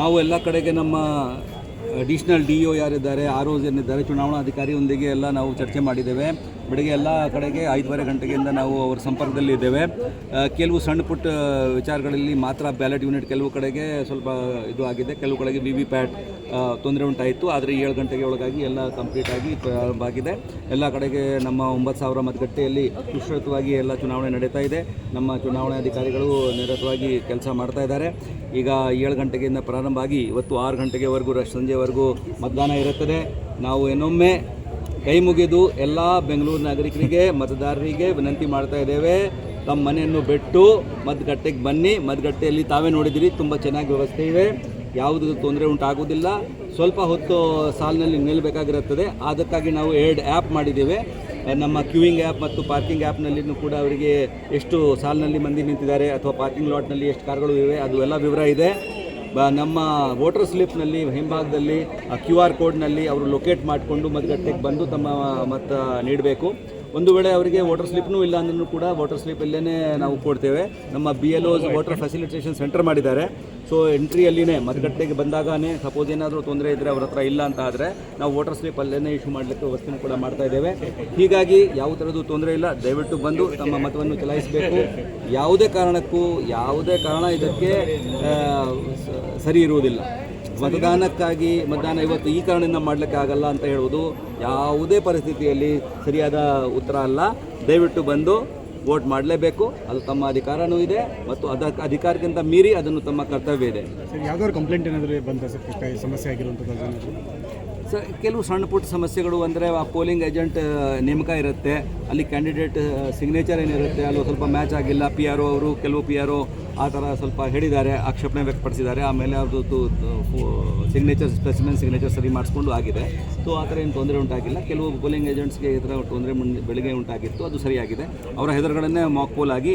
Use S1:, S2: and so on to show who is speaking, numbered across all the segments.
S1: ನಾವು ಎಲ್ಲ ಕಡೆಗೆ ನಮ್ಮ ಅಡಿಷ್ನಲ್ ಡಿ ಒ ಯಾರಿದ್ದಾರೆ ಆರ್ ಓಸ್ ಏನಿದ್ದಾರೆ ಚುನಾವಣಾಧಿಕಾರಿಯೊಂದಿಗೆ ಎಲ್ಲ ನಾವು ಚರ್ಚೆ ಮಾಡಿದ್ದೇವೆ. ಬೆಳಗ್ಗೆ ಎಲ್ಲ ಕಡೆಗೆ ಐದೂವರೆ ಗಂಟೆಗಿಂದ ನಾವು ಅವರ ಸಂಪರ್ಕದಲ್ಲಿ ಇದ್ದೇವೆ. ಕೆಲವು ಸಣ್ಣ ಪುಟ್ಟ ವಿಚಾರಗಳಲ್ಲಿ ಮಾತ್ರ ಬ್ಯಾಲೆಟ್ ಯೂನಿಟ್ ಕೆಲವು ಕಡೆಗೆ ಸ್ವಲ್ಪ ಇದು ಆಗಿದೆ. ಕೆಲವು ಕಡೆಗೆ ವಿ ವಿ ಪ್ಯಾಟ್ ತೊಂದರೆ ಉಂಟಾಯಿತು. ಆದರೆ ಏಳು ಗಂಟೆಗೆ ಒಳಗಾಗಿ ಎಲ್ಲ ಕಂಪ್ಲೀಟ್ ಆಗಿ ಪ್ರಾರಂಭ ಆಗಿದೆ. ಎಲ್ಲ ಕಡೆಗೆ ನಮ್ಮ ಒಂಬತ್ತು ಸಾವಿರ ಮತಗಟ್ಟೆಯಲ್ಲಿ ಸುಶ್ರತವಾಗಿ ಎಲ್ಲ ಚುನಾವಣೆ ನಡೀತಾ ಇದೆ. ನಮ್ಮ ಚುನಾವಣಾಧಿಕಾರಿಗಳು ನಿರತವಾಗಿ ಕೆಲಸ ಮಾಡ್ತಾ ಇದ್ದಾರೆ. ಈಗ ಏಳು ಗಂಟೆಗಿಂದ ಪ್ರಾರಂಭ ಆಗಿ ಇವತ್ತು ಆರು ಗಂಟೆಗೆವರೆಗೂ ಸಂಜೆವರೆಗೂ ಮತದಾನ ಇರುತ್ತದೆ. ನಾವು ಇನ್ನೊಮ್ಮೆ ಕೈ ಮುಗಿದು ಎಲ್ಲ ಬೆಂಗಳೂರು ನಾಗರಿಕರಿಗೆ, ಮತದಾರರಿಗೆ ವಿನಂತಿ ಮಾಡ್ತಾ ಇದ್ದೇವೆ. ತಮ್ಮ ಮನೆಯನ್ನು ಬಿಟ್ಟು ಮತಗಟ್ಟೆಗೆ ಬನ್ನಿ. ಮತಗಟ್ಟೆಯಲ್ಲಿ ತಾವೇ ನೋಡಿದಿರಿ, ತುಂಬ ಚೆನ್ನಾಗಿ ವ್ಯವಸ್ಥೆ ಇವೆ ಯಾವುದು ತೊಂದರೆ ಉಂಟಾಗುವುದಿಲ್ಲ. ಸ್ವಲ್ಪ ಹೊತ್ತು ಸಾಲಿನಲ್ಲಿ ನಿಲ್ಲಬೇಕಾಗಿರುತ್ತದೆ. ಅದಕ್ಕಾಗಿ ನಾವು ಎರಡು ಆ್ಯಪ್ ಮಾಡಿದ್ದೇವೆ. ನಮ್ಮ ಕ್ಯೂಯಿಂಗ್ ಆ್ಯಪ್ ಮತ್ತು ಪಾರ್ಕಿಂಗ್ ಆ್ಯಪ್ನಲ್ಲಿಯೂ ಕೂಡ ಅವರಿಗೆ ಎಷ್ಟು ಸಾಲಿನಲ್ಲಿ ಮಂದಿ ನಿಂತಿದ್ದಾರೆ ಅಥವಾ ಪಾರ್ಕಿಂಗ್ ಲಾಟ್ನಲ್ಲಿ ಎಷ್ಟು ಕಾರ್ಗಳು ಇವೆ, ಅದು ಎಲ್ಲ ವಿವರ ಇದೆ. ಬ, ನಮ್ಮ ವೋಟರ್ ಸ್ಲಿಪ್ನಲ್ಲಿ ಹಿಂಭಾಗದಲ್ಲಿ ಕ್ಯೂ ಆರ್ ಕೋಡ್ನಲ್ಲಿ ಅವರು ಲೊಕೇಟ್ ಮಾಡಿಕೊಂಡು ಮತಗಟ್ಟೆಗೆ ಬಂದು ತಮ್ಮ ಮತ ನೀಡಬೇಕು. ಒಂದು ವೇಳೆ ಅವರಿಗೆ ವಾಟರ್ ಸ್ಲಿಪ್ನೂ ಇಲ್ಲ ಅಂದ್ರೂ ಕೂಡ ವಾಟರ್ ಸ್ಲಿಪ್ ಇಲ್ಲೇ ನಾವು ಕೊಡ್ತೇವೆ. ನಮ್ಮ B L Os water facilitation centre ಮಾಡಿದ್ದಾರೆ. ಸೊ ಎಂಟ್ರಿಯಲ್ಲಿನೇ ಮತಗಟ್ಟೆಗೆ ಬಂದಾಗನೇ ಸಪೋಸ್ ಏನಾದರೂ ತೊಂದರೆ ಇದ್ದರೆ ಅವ್ರ ಹತ್ರ ಇಲ್ಲ ಅಂತ ಆದರೆ ನಾವು ವಾಟರ್ ಸ್ಲಿಪ್ ಅಲ್ಲೇ ಇಶ್ಯೂ ಮಾಡಲಿಕ್ಕೆ ವ್ಯವಸ್ಥೆನೂ ಕೂಡ ಮಾಡ್ತಾ ಇದ್ದೇವೆ. ಹೀಗಾಗಿ ಯಾವ ಥರದ್ದು ತೊಂದರೆ ಇಲ್ಲ. ದಯವಿಟ್ಟು ಬಂದು ತಮ್ಮ ಮತವನ್ನು ಚಲಾಯಿಸಬೇಕು. ಯಾವುದೇ ಕಾರಣಕ್ಕೂ, ಯಾವುದೇ ಕಾರಣ ಇದಕ್ಕೆ ಸರಿ ಇರುವುದಿಲ್ಲ. ಮತದಾನಕ್ಕಾಗಿ ಮತದಾನ ಇವತ್ತು ಈ ಕಾರಣದಿಂದ ಮಾಡಲಿಕ್ಕೆ ಆಗಲ್ಲ ಅಂತ ಹೇಳುವುದು ಯಾವುದೇ ಪರಿಸ್ಥಿತಿಯಲ್ಲಿ ಸರಿಯಾದ ಉತ್ತರ ಅಲ್ಲ. ದಯವಿಟ್ಟು ಬಂದು ವೋಟ್ ಮಾಡಲೇಬೇಕು. ಅದು ತಮ್ಮ ಅಧಿಕಾರನೂ ಇದೆ ಮತ್ತು ಅದಕ್ಕೆ ಅಧಿಕಾರಕ್ಕಿಂತ ಮೀರಿ ಅದನ್ನು ತಮ್ಮ ಕರ್ತವ್ಯ ಇದೆ.
S2: ಯಾವ್ದಾದ್ರು ಕಂಪ್ಲೇಂಟ್ ಏನಾದರೂ ಬಂದ ಸಮಸ್ಯೆ ಆಗಿರುವಂಥದ್ದು
S1: ಸ ಕೆಲವು ಸಣ್ಣ ಪುಟ್ಟ ಸಮಸ್ಯೆಗಳು ಅಂದರೆ ಆ ಪೋಲಿಂಗ್ ಏಜೆಂಟ್ ನೇಮಕ ಇರುತ್ತೆ. ಅಲ್ಲಿ ಕ್ಯಾಂಡಿಡೇಟ್ ಸಿಗ್ನೇಚರ್ ಏನಿರುತ್ತೆ ಅಲ್ಲಿ ಸ್ವಲ್ಪ ಮ್ಯಾಚ್ ಆಗಿಲ್ಲ. ಪಿ ಆರ್ ಒ ಅವರು ಕೆಲವು ಪಿ ಆರ್ ಒ ಆ ಥರ ಸ್ವಲ್ಪ ಹೇಳಿದ್ದಾರೆ ಆಕ್ಷೇಪಣೆ ವ್ಯಕ್ತಪಡಿಸಿದ್ದಾರೆ. ಆಮೇಲೆ ಅದು ಸಿಗ್ನೇಚರ್ ಸ್ಪೆಸಿಮೆನ್ ಸಿಗ್ನೇಚರ್ ಸರಿ ಮಾಡಿಸ್ಕೊಂಡು ಆಗಿದೆ. ಸೊ ಆ ಥರ ಏನು ತೊಂದರೆ ಉಂಟಾಗಿಲ್ಲ. ಕೆಲವು ಪೋಲಿಂಗ್ ಏಜೆಂಟ್ಸ್ಗೆ ಈ ಥರ ತೊಂದರೆ ಮುಂದೆ ಬೆಳಗ್ಗೆ ಉಂಟಾಗಿತ್ತು. ಅದು ಸರಿಯಾಗಿದೆ. ಅವರ ಹೆದರುಗಳನ್ನೇ ಮಾಕ್ ಪೋಲ್ ಆಗಿ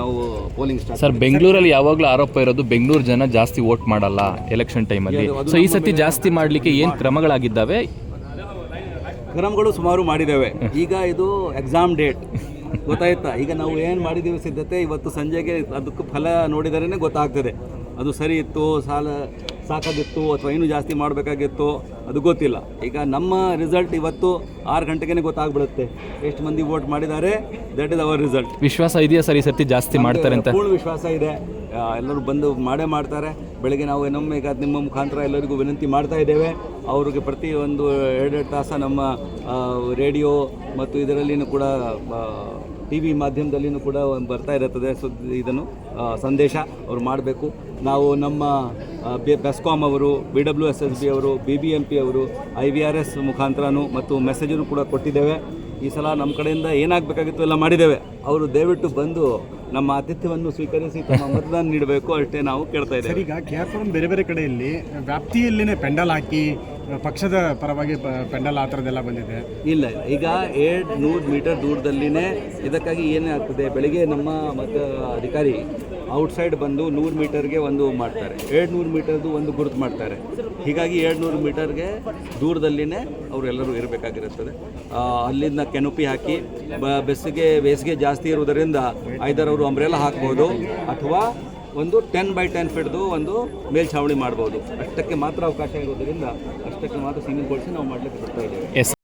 S1: ನಾವು ಪೋಲಿಂಗ್ ಸ್ಟಾರ್ಟ್
S3: ಸರ್ ಬೆಂಗಳೂರಲ್ಲಿ ಯಾವಾಗಲೂ ಆರೋಪ ಇರೋದು ಬೆಂಗಳೂರು ಜನ ಜಾಸ್ತಿ ವೋಟ್ ಮಾಡಲ್ಲ ಎಲೆಕ್ಷನ್ ಟೈಮಲ್ಲಿ ಸೊ ಈ ಸತಿ ಜಾಸ್ತಿ ಮಾಡಲಿಕ್ಕೆ ಏನು ಕ್ರಮಗಳಾಗಿದ್ದಾವೆ
S1: ಕ್ರಮಗಳು ಸುಮಾರು ಮಾಡಿದ್ದೇವೆ. ಈಗ ಇದು ಎಕ್ಸಾಮ್ ಡೇಟ್ ಗೊತ್ತಾಯ್ತಾ? ಈಗ ನಾವು ಏನು ಮಾಡಿದ್ದೀವಿ ಸಿದ್ಧತೆ, ಇವತ್ತು ಸಂಜೆಗೆ ಅದಕ್ಕೆ ಫಲ ನೋಡಿದರೇ ಗೊತ್ತಾಗ್ತದೆ. ಅದು ಸರಿ ಇತ್ತು, ಸಾಲ ಸಾಕಾಗಿತ್ತು ಅಥವಾ ಇನ್ನೂ ಜಾಸ್ತಿ ಮಾಡಬೇಕಾಗಿತ್ತು ಅದು ಗೊತ್ತಿಲ್ಲ. ಈಗ ನಮ್ಮ ರಿಸಲ್ಟ್ ಇವತ್ತು ಆರು ಗಂಟೆಗೇ ಗೊತ್ತಾಗ್ಬಿಡುತ್ತೆ. ಎಷ್ಟು ಮಂದಿ ವೋಟ್ ಮಾಡಿದ್ದಾರೆ ದಟ್ ಇಸ್ ಅವರ್ ರಿಸಲ್ಟ್
S3: ವಿಶ್ವಾಸ ಇದೆಯಾ ಸರ್ ಈ ಸತಿ ಜಾಸ್ತಿ ಮಾಡ್ತಾರೆ ಅಂತ?
S1: ಪೂರ್ಣ ವಿಶ್ವಾಸ ಇದೆ. ಎಲ್ಲರೂ ಬಂದು ಮಾಡೇ ಮಾಡ್ತಾರೆ. ಬೆಳಗ್ಗೆ ನಾವು ಇನ್ನೊಮ್ಮೆ ಈಗ ನಿಮ್ಮ ಮುಖಾಂತರ ಎಲ್ಲರಿಗೂ ವಿನಂತಿ ಮಾಡ್ತಾ ಇದ್ದೇವೆ. ಅವ್ರಿಗೆ ಪ್ರತಿ ಒಂದು ಎರಡೆರಡು ತಾಸ ನಮ್ಮ ರೇಡಿಯೋ ಮತ್ತು ಇದರಲ್ಲಿನೂ ಕೂಡ ಟಿ ವಿ ಮಾಧ್ಯಮದಲ್ಲಿನೂ ಕೂಡ ಬರ್ತಾ ಇರುತ್ತದೆ. ಸುದ್ದಿ ಇದನ್ನು ಸಂದೇಶ ಅವ್ರು ಮಾಡಬೇಕು. ನಾವು ನಮ್ಮ ಬೆಸ್ಕಾಮ್ ಅವರು B W S S B ಅವರು ಬಿ ಬಿ ಎಂ ಪಿ ಅವರು ಐ ವಿ ಆರ್ ಎಸ್ ಮುಖಾಂತರನೂ ಮತ್ತು ಮೆಸೇಜನ್ನು ಕೂಡ ಕೊಟ್ಟಿದ್ದೇವೆ. ಈ ಸಲ ನಮ್ಮ ಕಡೆಯಿಂದ ಏನಾಗಬೇಕಾಗಿತ್ತು ಎಲ್ಲ ಮಾಡಿದ್ದೇವೆ. ಅವರು ದಯವಿಟ್ಟು ಬಂದು ನಮ್ಮ ಆತಿಥ್ಯವನ್ನು ಸ್ವೀಕರಿಸಿ ತಮ್ಮ ಮತದಾನ ನೀಡಬೇಕು ಅಷ್ಟೇ ನಾವು ಕೇಳ್ತಾ ಇದ್ದೇವೆ.
S2: ಈಗ ಕೆ ಆರ್ ಪುರಂ ಬೇರೆ ಬೇರೆ ಕಡೆಯಲ್ಲಿ ವ್ಯಾಪ್ತಿಯಲ್ಲಿನೇ ಪೆಂಡಲ್ ಹಾಕಿ ಪಕ್ಷದ ಪರವಾಗಿ ಪೆಂಡಲ್ ಆ ಥರದ್ದೆಲ್ಲ ಬಂದಿದೆ.
S1: ಇಲ್ಲ ಇಲ್ಲ. ಈಗ ಎರಡು ನೂರು ಮೀಟರ್ ದೂರದಲ್ಲಿನೇ ಇದಕ್ಕಾಗಿ ಏನೇ ಆಗ್ತದೆ ಬೆಳಿಗ್ಗೆ ನಮ್ಮ ಮತ ಅಧಿಕಾರಿ ಔಟ್ಸೈಡ್ ಬಂದು ನೂರು ಮೀಟರ್ಗೆ ಒಂದು ಮಾಡ್ತಾರೆ. ಎರಡು ನೂರು ಮೀಟರ್ದು ಒಂದು ಗುರುತು ಮಾಡ್ತಾರೆ. ಹೀಗಾಗಿ ಎರಡು ನೂರು ಮೀಟರ್ಗೆ ದೂರದಲ್ಲಿನೇ ಅವರೆಲ್ಲರೂ ಇರಬೇಕಾಗಿರುತ್ತದೆ. ಅಲ್ಲಿಂದ ಕೆನೊಪಿ ಹಾಕಿ, ಬ ಬೇಸಿಗೆ ಜಾಸ್ತಿ ಇರುವುದರಿಂದ ಐದರವರು ಅಂಬ್ರೆಲ್ಲ ಹಾಕ್ಬೋದು ಅಥವಾ ಒಂದು ಟೆನ್ ಬೈ ಟೆನ್ ಫೀಟ್ದು ಒಂದು ಮೇಲ್ಛಾವಣಿ ಮಾಡ್ಬೋದು. ಅಷ್ಟಕ್ಕೆ ಮಾತ್ರ ಅವಕಾಶ ಇರೋದರಿಂದ ಅಷ್ಟಕ್ಕೆ ಮಾತ್ರ ಸೀಮಿತಗೊಳಿಸಿ ನಾವು ಮಾಡಲಿಕ್ಕೆ ಬರ್ತಾ ಇದ್ದೇವೆ.